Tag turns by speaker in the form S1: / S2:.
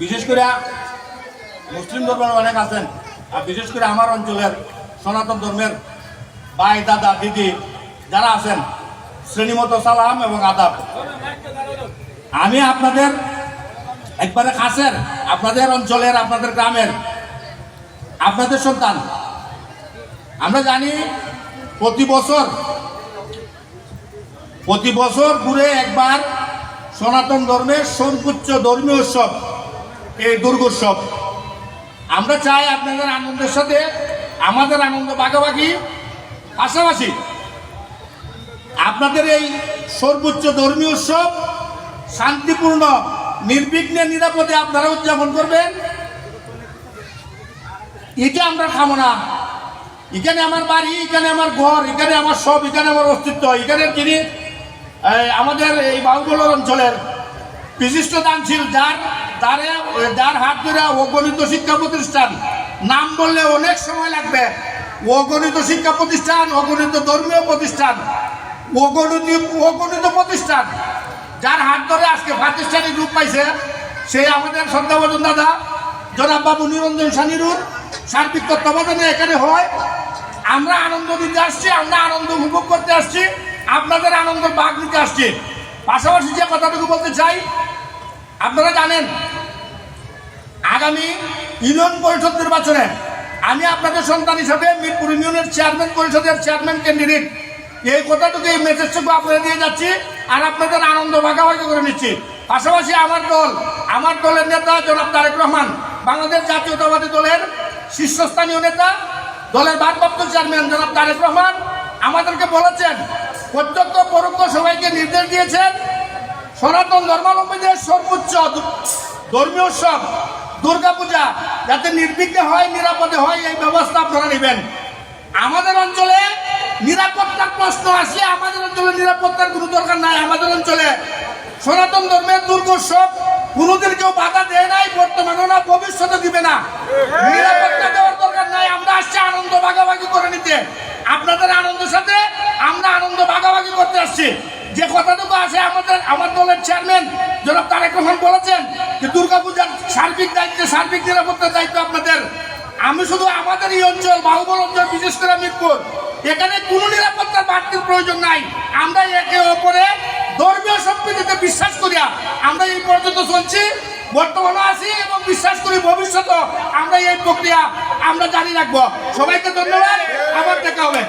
S1: বিশেষ করে মুসলিম ধর্মের অনেক আছেন, আর বিশেষ করে আমার অঞ্চলের সনাতন ধর্মের ভাই, দাদা, দিদি যারা আছেন, শ্রেণীমতো সালাম এবং আদাব। আমি আপনাদের একবারে কাছের আপনাদের অঞ্চলের, আপনাদের গ্রামের, আপনাদের সন্তান। আমরা জানি প্রতি বছর প্রতি বছর ঘুরে একবার সনাতন ধর্মের সর্বোচ্চ ধর্মীয় উৎসব। এই দুর্গোৎসব। আমরা চাই আপনাদের আনন্দের সাথে, আমাদের আনন্দ ভাগাভাগি। পাশাপাশি আপনাদের এই সর্বোচ্চ ধর্মীয় উৎসব শান্তিপূর্ণ, নির্বিঘ্নে, নিরাপদে আপনারা উদযাপন করবেন। এটা আমরা খাব না। এখানে আমার বাড়ি, এখানে আমার ঘর, এখানে আমার সব, এখানে আমার অস্তিত্ব, এখানে যিনি আমাদের এই বাহুবলর অঞ্চলের বিশিষ্ট দানশীল যার যারে যার হাত ধরে অগণিত শিক্ষা প্রতিষ্ঠান। নাম বললে অনেক সময় লাগবে। অগণিত শিক্ষা প্রতিষ্ঠান, অগণিত ধর্মীয় প্রতিষ্ঠান, অগণিত অগণিত প্রতিষ্ঠান। যার হাত ধরে আজকে প্রাতিষ্ঠানিক রূপ পাইছে সেই আমাদের শ্রদ্ধাবর্ধন দাদা, জনাব বাবু নিরঞ্জন সানিরুর সার্বিক তত্ত্বাবধানে এখানে হয়। আমরা আনন্দ দিতে আসছি, আমরা আনন্দ উপভোগ করতে আসছি, আপনাদের আনন্দ ভাগ নিতে আসছি। পাশাপাশি যে কথাটুকু বলতে চাই, আপনারা জানেন আগামী ইউনিয়ন পরিষদ নির্বাচনে আমি আপনাদের সন্তান হিসাবে মিরপুর ইউনিয়নের চেয়ারম্যান পরিষদের চেয়ারম্যান ক্যান্ডিডেট। এই কথাটুকু, এই মেসেজটুকু আপনাদের দিয়ে যাচ্ছি আর আপনাদের আনন্দ ভাগাভাগি করে নিচ্ছি। পাশাপাশি আমার দল, আমার দলের নেতা জনাব তারেক রহমান, বাংলাদেশ জাতীয়তাবাদী দলের শীর্ষস্থানীয় নেতা, দলের ভারপ্রাপ্ত চেয়ারম্যান জনাব তারেক রহমান আমাদেরকে বলেছেন, প্রত্যক্ষ পরোক্ষ সবাইকে নির্দেশ দিয়েছেন সনাতন ধর্মাবলম্বীদের সর্বোচ্চ ধর্মীয় উৎসব দুর্গাপূজা যাতে নির্বিঘ্নে হয়, নিরাপদে হয়, এই ব্যবস্থা আপনারা নেবেন। আমাদের অঞ্চলে নিরাপত্তার প্রশ্ন আসলে আমাদের অঞ্চলে নিরাপত্তার কোনো দরকার নাই। আমাদের অঞ্চলে সনাতন ধর্মের দুর্গোৎসব কোনোদিন কেউ বাধা দেয় নাই, বর্তমানেও না ভবিষ্যতে দিবে না। নিরাপত্তা দেওয়ার দরকার নাই। আমরা আসছি আনন্দ ভাগাভাগি করে নিতে। আপনাদের আনন্দের সাথে আমরা আনন্দ ভাগাভাগি করতে আসছি। যে কথাটুকু আছে আমাদের, আমার দলের চেয়ারম্যান জনাব তারেক রহমান বলেছেন যে দুর্গাপূজার সার্বিক দায়িত্ব, সার্বিক নিরাপত্তার দায়িত্ব আপনাদের। আমি শুধু আমাদের এই অঞ্চল, বাহুবল অঞ্চল, বিশেষ করে মিরপুর, এখানে কোনো নিরাপত্তার বাড়তির প্রয়োজন নাই। আমরা একে অপরে ধর্মীয় সম্প্রীতিতে বিশ্বাস করিয়া আমরা এই পর্যন্ত চলছি, বর্তমানে আছি এবং বিশ্বাস করি ভবিষ্যতে আমরা এই প্রক্রিয়া আমরা জারি রাখব। সবাইকে ধন্যবাদ, আবার দেখা হবে।